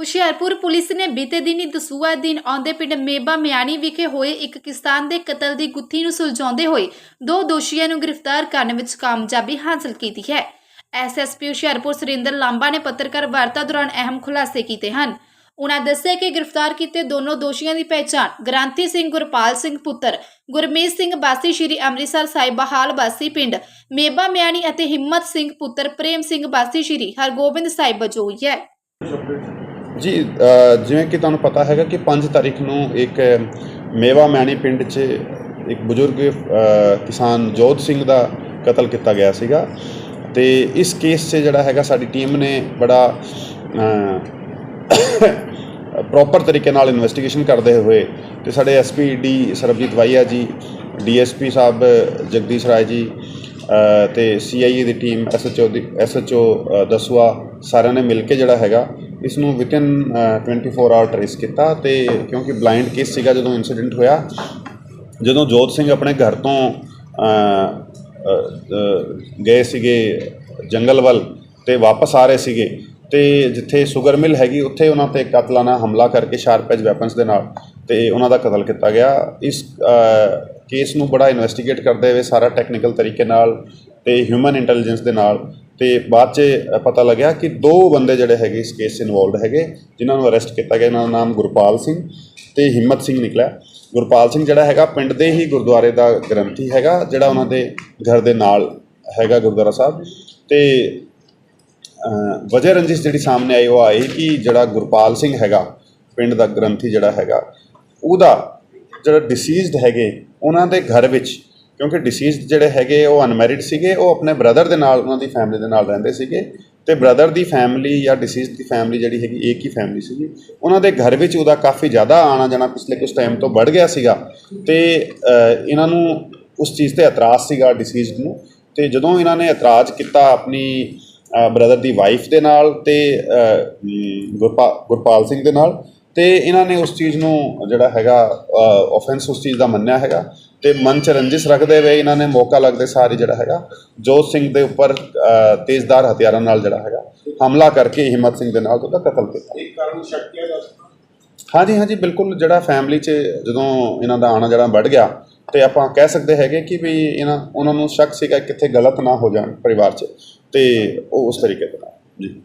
Hoshiarpur police ਨੇ ਬੀਤੇ ਦਿਨੀ ਦਸੂਆ ਦਿਨ ਆਉਂਦੇ ਪਿੰਡ ਮੇਬਾ ਮਿਆਣੀ ਵਿਖੇ ਹੋਏ ਇੱਕ ਕਿਸਾਨ ਦੇ ਕਤਲ ਦੀ ਗੁੱਥੀ ਨੂੰ ਸੁਲਝਾਉਂਦੇ ਹੋਏ ਦੋ ਦੋਸ਼ੀਆਂ ਨੂੰ ਗ੍ਰਿਫਤਾਰ ਕਰਨ ਵਿੱਚ ਕਾਮਯਾਬੀ ਹਾਸਲ ਕੀਤੀ ਹੈ। ਐਸਐਸਪੀ ਹੁਸ਼ਿਆਰਪੁਰ ਸੁਰਿੰਦਰ ਲਾਂਬਾ ਨੇ ਪੱਤਰਕਾਰ ਵਾਰਤਾ ਦੌਰਾਨ ਅਹਿਮ ਖੁਲਾਸੇ ਕੀਤੇ ਹਨ। ਉਨ੍ਹਾਂ ਦੱਸਿਆ ਕਿ ਗ੍ਰਿਫਤਾਰ ਕੀਤੇ ਦੋਨੋਂ ਦੋਸ਼ੀਆਂ ਦੀ ਪਹਿਚਾਣ ਗ੍ਰਾਂਥੀ ਸਿੰਘ ਗੁਰਪਾਲ ਸਿੰਘ ਪੁੱਤਰ, ਗੁਰਮੀਤ ਸਿੰਘ ਬਾਸੀ, ਸ਼੍ਰੀ ਅੰਮ੍ਰਿਤਸਰ ਸਾਹਿਬ ਬਹਾਲ ਬਾਸੀ ਪਿੰਡ, ਮੇਬਾ ਮਿਆਣੀ ਅਤੇ ਹਿੰਮਤ ਸਿੰਘ ਪੁੱਤਰ, ਪ੍ਰੇਮ ਸਿੰਘ ਬਾਸੀ, ਸ਼੍ਰੀ ਹਰਗੋਬਿੰਦ ਸਾਹਿਬ ਵਜੋਂ ਹੋਈ ਹੈ। ਜੀ ਜਿਵੇਂ ਕਿ ਤੁਹਾਨੂੰ ਪਤਾ ਹੈਗਾ ਕਿ 5 ਤਾਰੀਖ ਨੂੰ ਇੱਕ ਮੇਵਾ ਮੈਣੀ ਪਿੰਡ 'ਚ ਇੱਕ ਬਜ਼ੁਰਗ ਕਿਸਾਨ ਜੋਤ ਸਿੰਘ ਦਾ ਕਤਲ ਕੀਤਾ ਗਿਆ ਸੀਗਾ ਤੇ ਇਸ ਕੇਸ 'ਚ ਜਿਹੜਾ ਹੈਗਾ ਸਾਡੀ ਟੀਮ ਨੇ ਬੜਾ ਪ੍ਰੋਪਰ ਤਰੀਕੇ ਨਾਲ ਇਨਵੈਸਟੀਗੇਸ਼ਨ ਕਰਦੇ ਹੋਏ ਤੇ ਸਾਡੇ ਐਸਪੀ ਡੀ ਸਰਬਜੀਤ ਵਾਈਆ ਜੀ ਡੀਐਸਪੀ ਸਾਹਿਬ ਜਗਦੀਸ਼ ਰਾਏ ਜੀ ਅ, ਤੇ ਸੀਆਈਏ ਦੀ ਟੀਮ ਐਸਐਚਓ ਦੀ ਐਸਐਚਓ ਦਸੂਆ ਸਾਰਿਆਂ ਨੇ ਮਿਲ ਕੇ ਜਿਹੜਾ ਹੈਗਾ ਇਸ ਨੂੰ ਵਿਦਨ 24 ਆਵਰ ਟ੍ਰੇਸ ਕੀਤਾ ਤੇ ਕਿਉਂਕਿ ਬਲਾਈਂਡ ਕੇਸ ਸੀਗਾ ਜਦੋਂ ਇਨਸੀਡੈਂਟ ਹੋਇਆ, ਜਦੋਂ ਜੋਤ ਸਿੰਘ ਆਪਣੇ ਘਰ ਤੋਂ ਗਏ ਸੀਗੇ ਜੰਗਲ ਵੱਲ ਤੇ ਵਾਪਸ ਆ ਰਹੇ ਸੀਗੇ ਤੇ ਜਿੱਥੇ ਸ਼ੂਗਰ ਮਿਲ ਹੈਗੀ ਉੱਥੇ ਉਹਨਾਂ ਤੇ ਕਤਲਾਨਾ ਹਮਲਾ ਕਰਕੇ ਸ਼ਾਰਪ ਐਜ ਵੈਪਨਸ ਦੇ ਨਾਲ ਤੇ ਉਹਨਾਂ ਦਾ ਕਤਲ ਕੀਤਾ ਗਿਆ। ਇਸ ਕੇਸ ਨੂੰ ਬੜਾ ਇਨਵੈਸਟੀਗੇਟ ਕਰਦੇ ਹੋਏ ਸਾਰਾ ਟੈਕਨੀਕਲ ਤਰੀਕੇ ਨਾਲ ਤੇ ਹਿਊਮਨ ਇੰਟੈਲੀਜੈਂਸ ਦੇ ਨਾਲ ਤੇ ਬਾਅਦ 'ਚ ਪਤਾ ਲੱਗਿਆ ਕਿ ਦੋ ਬੰਦੇ ਜਿਹੜੇ ਹੈਗੇ ਇਸ ਕੇਸ 'ਚ ਇਨਵੋਲਡ ਹੈਗੇ, ਜਿਨ੍ਹਾਂ ਨੂੰ ਅਰੈਸਟ ਕੀਤਾ ਗਿਆ, ਇਹਨਾਂ ਦਾ ਨਾਮ ਗੁਰਪਾਲ ਸਿੰਘ ਤੇ ਹਿੰਮਤ ਸਿੰਘ ਨਿਕਲਿਆ। ਗੁਰਪਾਲ ਸਿੰਘ ਜਿਹੜਾ ਹੈਗਾ ਪਿੰਡ ਦੇ ਹੀ ਗੁਰਦੁਆਰੇ ਦਾ ਗ੍ਰੰਥੀ ਹੈਗਾ, ਜਿਹੜਾ ਉਹਨਾਂ ਦੇ ਘਰ ਦੇ ਨਾਲ ਹੈਗਾ ਗੁਰਦੁਆਰਾ ਸਾਹਿਬ। ਤੇ ਵਜੇ ਰੰਜਿਸ਼ ਜਿਹੜੀ ਸਾਹਮਣੇ ਆਈ, ਉਹ ਆਈ ਕਿ ਜਿਹੜਾ ਗੁਰਪਾਲ ਸਿੰਘ ਹੈਗਾ, ਪਿੰਡ ਦਾ ਗ੍ਰੰਥੀ ਜਿਹੜਾ ਹੈਗਾ, ਉਹਦਾ ਜਿਹੜਾ ਡਿਸੀਜ਼ਡ ਹੈਗੇ, ਉਹਨਾਂ ਦੇ ਘਰ ਵਿੱਚ ਕਿਉਂਕਿ ਡਿਸੀਜ਼ਡ ਜਿਹੜੇ ਹੈਗੇ ਉਹ ਅਨਮੈਰਿਡ ਸੀਗੇ ਉਹ ਆਪਣੇ ਬ੍ਰਦਰ ਦੇ ਨਾਲ ਉਹਨਾਂ ਦੀ ਫੈਮਿਲੀ ਦੇ ਨਾਲ ਰਹਿੰਦੇ ਸੀਗੇ ਤੇ ਬ੍ਰਦਰ ਦੀ ਫੈਮਿਲੀ ਜਾਂ ਡਿਸੀਜ਼ ਦੀ ਫੈਮਿਲੀ ਜਿਹੜੀ ਹੈਗੀ ਇੱਕ ਹੀ ਫੈਮਿਲੀ ਸੀਗੀ। ਉਹਨਾਂ ਦੇ ਘਰ ਵਿੱਚ ਉਹਦਾ ਕਾਫੀ ਜ਼ਿਆਦਾ ਆਣਾ ਜਾਣਾ ਪਿਛਲੇ ਕੁਝ ਟਾਈਮ ਤੋਂ ਵੱਧ ਗਿਆ ਸੀਗਾ ਤੇ ਇਹਨਾਂ ਨੂੰ ਉਸ ਚੀਜ਼ ਤੇ ਇਤਰਾਜ਼ ਸੀਗਾ ਡਿਸੀਜ਼ਡ ਨੂੰ ਤੇ ਜਦੋਂ ਇਹਨਾਂ ਨੇ ਇਤਰਾਜ਼ ਕੀਤਾ ਆਪਣੀ ਬ੍ਰਦਰ ਦੀ ਵਾਈਫ ਦੇ ਨਾਲ ਤੇ ਅ, ਗੁਰਪਾਲ ਸਿੰਘ ਦੇ ਨਾਲ ਤੇ ਇਹਨਾਂ ਨੇ ਉਸ ਚੀਜ਼ ਨੂੰ ਜਿਹੜਾ ਹੈਗਾ ਆਫੈਂਸ ਉਸ ਚੀਜ਼ ਦਾ ਮੰਨਿਆ ਹੈਗਾ ਤੇ ਮਨ ਚ ਰੰਜਿਸ਼ ਰੱਖਦੇ ਹੋਏ ਇਹਨਾਂ ਨੇ ਮੌਕਾ ਲੱਗਦੇ ਸਾਰੀ ਜਿਹੜਾ ਹੈਗਾ ਜੋਤ ਸਿੰਘ ਦੇ ਉੱਪਰ ਅ, ਤੇਜ਼ਧਾਰ ਹਥਿਆਰਾਂ ਨਾਲ ਜਿਹੜਾ ਹੈਗਾ ਹਮਲਾ ਕਰਕੇ ਹਿੰਮਤ ਸਿੰਘ ਦੇ ਨਾਲ ਉਹਦਾ ਕਤਲ ਕੀਤਾ। ਇੱਕ ਕਾਰਨ ਸ਼ੱਕ ਕਿਹਾ ਜਾ ਸਕਦਾ ਹਾਂਜੀ ਹਾਂਜੀ ਬਿਲਕੁਲ ਜਿਹੜਾ ਫੈਮਿਲੀ 'ਚ ਜਦੋਂ ਇਹਨਾਂ ਦਾ ਆਣਾ ਜਿਹੜਾ ਵੱਧ ਗਿਆ ਤੇ ਆਪਾਂ ਕਹਿ ਸਕਦੇ ਹੈਗੇ ਕਿ ਵੀ ਇਹਨਾਂ ਉਹਨਾਂ ਨੂੰ ਸ਼ੱਕ ਸੀਗਾ ਕਿੱਥੇ ਗਲਤ ਨਾ ਹੋ ਜਾਣ ਪਰਿਵਾਰ 'ਚ ਤੇ ਉਹ ਉਸ ਤਰੀਕੇ ਦੇ ਨਾਲ ਜੀ।